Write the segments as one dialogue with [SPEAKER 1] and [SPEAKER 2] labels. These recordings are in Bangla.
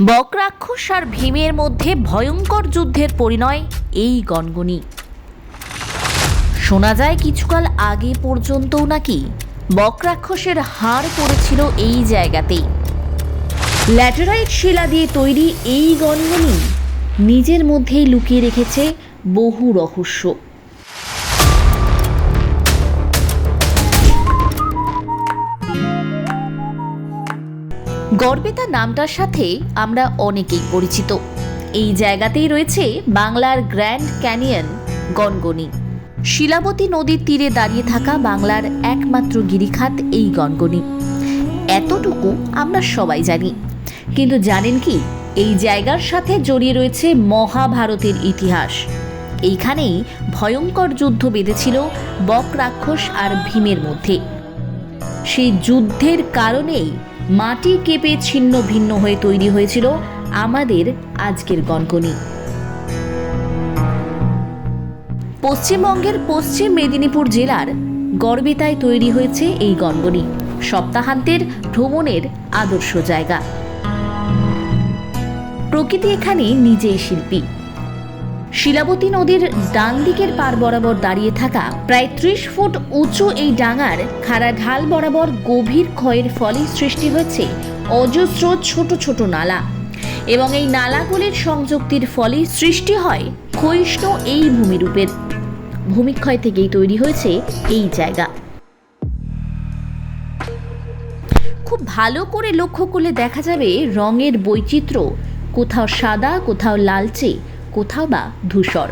[SPEAKER 1] বক রাক্ষস আর ভীমের মধ্যে ভয়ঙ্কর যুদ্ধের পরিণয় এই গনগনি শোনা যায় কিছুকাল আগে পর্যন্তও নাকি বক রাক্ষসের হাড় পড়েছিল এই জায়গাতেই। ল্যাটেরাইট শিলা দিয়ে তৈরি এই গনগনি নিজের মধ্যেই লুকিয়ে রেখেছে বহু রহস্য। গর্বেতা নামটার সাথে আমরা অনেকেই পরিচিত। এই জায়গাতেই রয়েছে বাংলার গ্র্যান্ড ক্যানিয়ন গনগনি। শিলাবতী নদীর তীরে দাঁড়িয়ে থাকা বাংলার একমাত্র গিরিখাত এই গনগনি। এতটুকু আমরা সবাই জানি। কিন্তু জানেন কি, এই জায়গার সাথে জড়িয়ে রয়েছে মহাভারতের ইতিহাস। এইখানেই ভয়ঙ্কর যুদ্ধ বেঁধেছিল বক রাক্ষস আর ভীমের মধ্যে। সেই যুদ্ধের কারণেই মাটি কেঁপে ছিন্ন ভিন্ন হয়ে তৈরি হয়েছিল আমাদের আজকের গনগনি। পশ্চিমবঙ্গের পশ্চিম মেদিনীপুর জেলার গড়বেতায় তৈরি হয়েছে এই গনগনি, সপ্তাহান্তের ভ্রমণের আদর্শ জায়গা। প্রকৃতি এখানে নিজেই শিল্পী। শিলাবতী নদীর ডান দিকের পার বরাবর দাঁড়িয়ে থাকা প্রায় ত্রিশ ফুট উঁচু এই ডাঙার খাড়া ঢাল বরাবর গভীর ক্ষয়ের ফলে সৃষ্টি হয়েছে অজস্র ছোট ছোট নালা। এবং এই নালাগুলির সংযুক্তির ফলে সৃষ্টি হয় ক্ষয়িষ্ণু এই ভূমিরূপের। ভূমিক্ষয় থেকেই তৈরি হয়েছে এই জায়গা। খুব ভালো করে লক্ষ্য করলে দেখা যাবে রঙের বৈচিত্র্য। কোথাও সাদা, কোথাও লালচে। কোথাও বা ধূসর।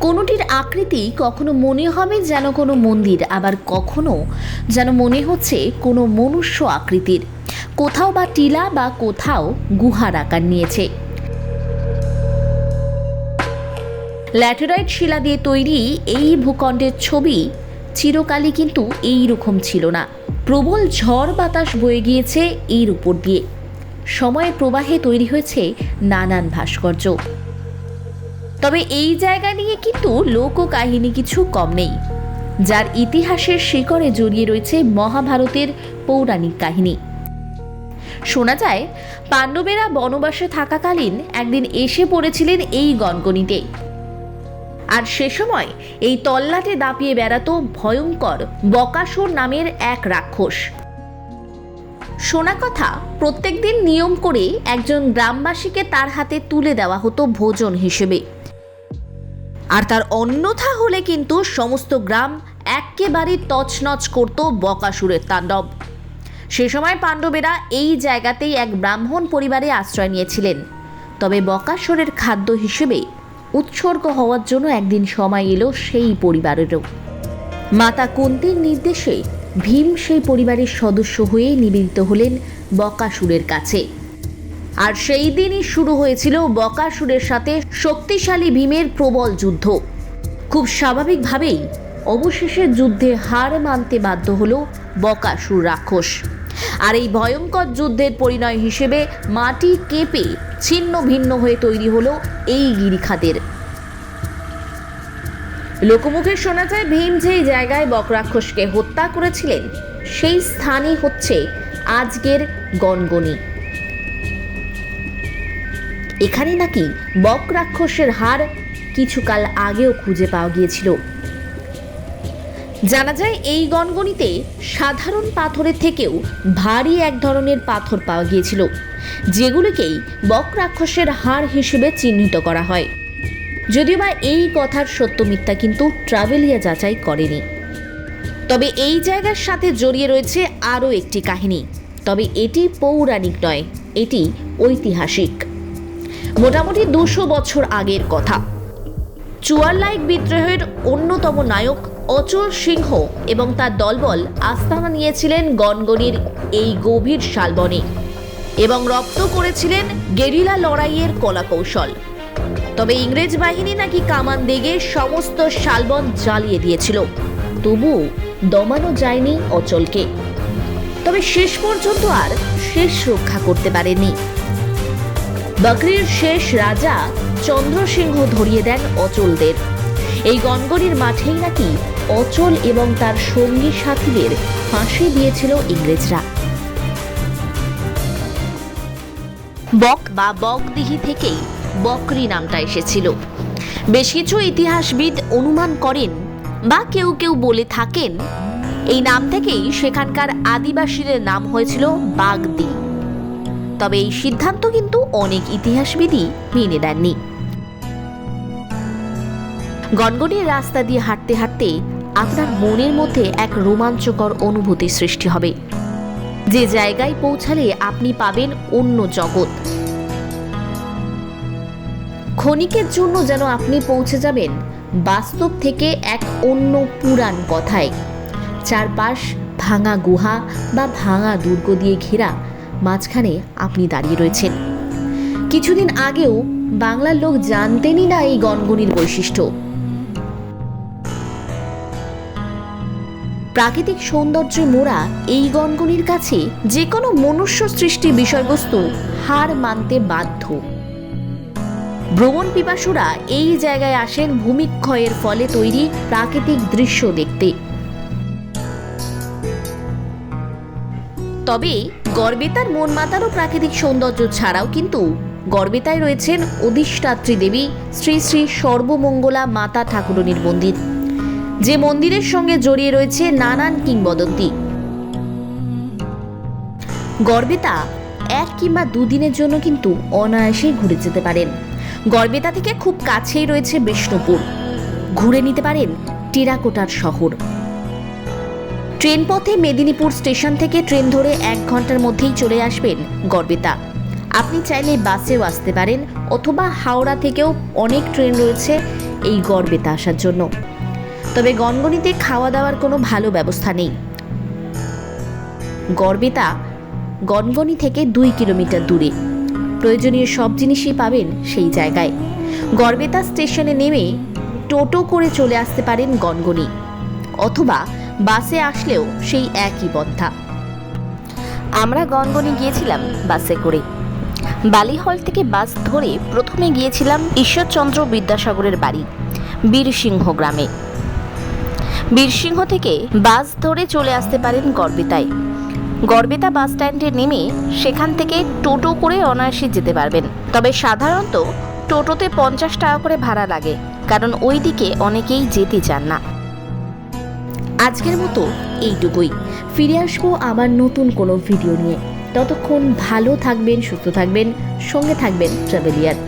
[SPEAKER 1] কোনোটির আকৃতি কখনো মনে হবে যেন কোনো মন্দির, আবার কখনো যেন মনে হচ্ছে কোনো মনুষ্য আকৃতির। কোথাও বা টিলা বা কোথাও গুহার আকার নিয়েছে। ল্যাটেরাইট শিলা দিয়ে তৈরি এই ভূখণ্ডের ছবি চিরকালই কিন্তু এই রকম ছিল না। প্রবল ঝড় বাতাস বয়ে গিয়েছে এর উপর দিয়ে। সময়ের প্রবাহে তৈরি হয়েছে নানান ভাস্কর্য। তবে এই জায়গা নিয়ে কিন্তু লোককাহিনী কিছু কম নেই, যার ইতিহাসের শিকড়ে জড়িয়ে রয়েছে মহাভারতের পৌরাণিক কাহিনী। শোনা যায়, পাণ্ডবেরা বনবাসে থাকাকালীন একদিন এসে পড়েছিলেন এই গনগনিতে আর সে সময় এই তল্লাটে দাপিয়ে বেড়াতো ভয়ঙ্কর বকাসুর নামের এক রাক্ষস। শোনা কথা প্রত্যেকদিন নিয়ম করে একজন গ্রামবাসীকে তার হাতে তুলে দেওয়া হতো ভোজন হিসেবে। আর তার অন্যথা হলে কিন্তু সমস্ত গ্রাম একেবারে তছনছ করত বকাসুরের তাণ্ডব। সে সময় পাণ্ডবেরা এই জায়গাতেই এক ব্রাহ্মণ পরিবারে আশ্রয় নিয়েছিলেন। তবে বকাসুরের খাদ্য হিসেবে উৎসর্গ হওয়ার জন্য একদিন সময় এলো সেই পরিবারেরও। মাতা কুন্তির নির্দেশে ভীম সেই পরিবারের সদস্য হয়ে নিবেদিত হলেন বকাসুরের কাছে। আর সেই দিনই শুরু হয়েছিল বকাসুরের সাথে শক্তিশালী ভীমের প্রবল যুদ্ধ। খুব স্বাভাবিকভাবেই অবশেষে যুদ্ধে হার মানতে বাধ্য হলো বকাসুর রাক্ষস। আর এই ভয়ঙ্কর যুদ্ধের পরিণয় হিসেবে মাটি কেঁপে ছিন্ন ভিন্ন হয়ে তৈরি হলো এই গিরিখাতের। লোকমুখে শোনা যায় ভীম যেই জায়গায় বকরাক্ষসকে হত্যা করেছিলেন, সেই স্থানই হচ্ছে আজকের গনগনি। এখানে নাকি বক রাক্ষসের হাড় কিছুকাল আগেও খুঁজে পাওয়া গিয়েছিল। জানা যায় এই গনগনিতে সাধারণ পাথরের থেকেও ভারী এক ধরনের পাথর পাওয়া গিয়েছিল, যেগুলিকেই বক রাক্ষসের হাড় হিসেবে চিহ্নিত করা হয়। যদিও বা এই কথার সত্য মিথ্যা কিন্তু ট্রাভেলিয়া যাচাই করেনি। তবে এই জায়গার সাথে জড়িয়ে রয়েছে আরও একটি কাহিনী। তবে এটি পৌরাণিক নয়, এটি ঐতিহাসিক। মোটামুটি দুশো বছর আগের কথা। চুয়ারলাইক বিদ্রোহের অন্যতম নায়ক অচল সিংহ এবং তার দলবল আস্তানা নিয়েছিলেন গনগনির এই গভীর শালবনে এবং রপ্ত করেছিলেন গেরিলা লড়াইয়ের কলাকৌশল। তবে ইংরেজ বাহিনী নাকি কামান দেগে সমস্ত শালবন জ্বালিয়ে দিয়েছিল। তবু দমানো যায়নি অচলকে। তবে শেষ পর্যন্ত আর শেষ রক্ষা করতে পারেনি বকরির শেষ রাজা চন্দ্রসিংহ ধরিয়ে দেন অচলদের। এই গনগনির মাঠেই নাকি অচল এবং তার সঙ্গী সাথীদের ফাঁসি দিয়েছিল ইংরেজরা। বক বা বকদিহি থেকেই বকরি নামটা এসেছিল। বেশ কিছু ইতিহাসবিদ অনুমান করেন বা কেউ কেউ বলে থাকেন, এই নাম থেকেই সেখানকার আদিবাসীদের নাম হয়েছিল বাগদি। তবে এই সিদ্ধান্ত কিন্তু অনেক ইতিহাসবিদই মেনে দেননি গনগনির রাস্তা দিয়ে হাঁটতে হাঁটতে আপনার মনের মধ্যে এক রোমাঞ্চকর অনুভূতি সৃষ্টি হবে। যে জায়গায় পৌঁছালে আপনি পাবেন অন্য জগৎ। ক্ষণিকের জন্য যেন আপনি পৌঁছে যাবেন বাস্তব থেকে এক অন্য পুরাণ কথায়। চারপাশ ভাঙা গুহা বা ভাঙা দুর্গ দিয়ে ঘেরা, মাঝখানে আপনি দাঁড়িয়ে রয়েছেন। কিছুদিন আগেও বাংলার লোক জানতেনই না এই গনগনির বৈশিষ্ট্য। প্রাকৃতিক সৌন্দর্যে মোড়া এই গনগনির কাছে যে কোনো মনুষ্য সৃষ্টি বিষয়বস্তু হার মানতে বাধ্য। ভ্রমণ পিপাসুরা এই জায়গায় আসেন ভূমিক্ষয়ের ফলে তৈরি প্রাকৃতিক দৃশ্য দেখতে। তবে গর্বেতার মন মাতারও প্রাকৃতিক সৌন্দর্য ছাড়াও কিন্তু গর্বেতায় রয়েছেন অধিষ্ঠাত্রী দেবী শ্রী শ্রী সর্বমঙ্গলা মাতা ঠাকুরনির মন্দির, যে মন্দিরের সঙ্গে জড়িয়ে রয়েছে নানান কিংবদন্তি। গর্বেতা এক কিংবা দুদিনের জন্য কিন্তু অনায়াসে ঘুরে যেতে পারেন। গড়বেতা থেকে খুব কাছেই রয়েছে বিষ্ণুপুর। ঘুরে নিতে পারেন টেরাকোটার শহর। ট্রেন পথে মেদিনীপুর স্টেশন থেকে ট্রেন ধরে এক ঘণ্টার মধ্যেই চলে আসবেন গড়বেতা। আপনি চাইলে বাসেও আসতে পারেন অথবা হাওড়া থেকেও অনেক ট্রেন রয়েছে এই গড়বেতা আসার জন্য। তবে গনগনিতে খাওয়া দাওয়ার কোনো ভালো ব্যবস্থা নেই। গড়বেতা গনগনি থেকে দুই কিলোমিটার দূরে। প্রয়োজনীয় সব জিনিসই পাবেন সেই জায়গায়। গড়বেতা স্টেশনে নেমে টোটো করে চলে আসতে পারেন গনগনি, অথবা বাসে আসলেও সেই একই পন্থা। আমরা গনগনি গিয়েছিলাম বাসে করে। বালিহল থেকে বাস ধরে প্রথমে গিয়েছিলাম ঈশ্বরচন্দ্র বিদ্যাসাগরের বাড়ি, বীরসিংহ গ্রামে। বীরসিংহ থেকে বাস ধরে চলে আসতে পারেন গড়বেতায়। গড়বেতা বাস স্ট্যান্ডে নেমে সেখান থেকে টোটো করে অনায়াসে যেতে পারবেন। তবে সাধারণত টোটোতে পঞ্চাশ টাকা করে ভাড়া লাগে, কারণ ওই দিকে অনেকেই যেতে চান না। আজকের মতো এইটুকুই। ফিরে আসব আবার নতুন কোনো ভিডিও নিয়ে। ততক্ষণ ভালো থাকবেন, সুস্থ থাকবেন, সঙ্গে থাকবেন, ট্রাভেলিয়ার।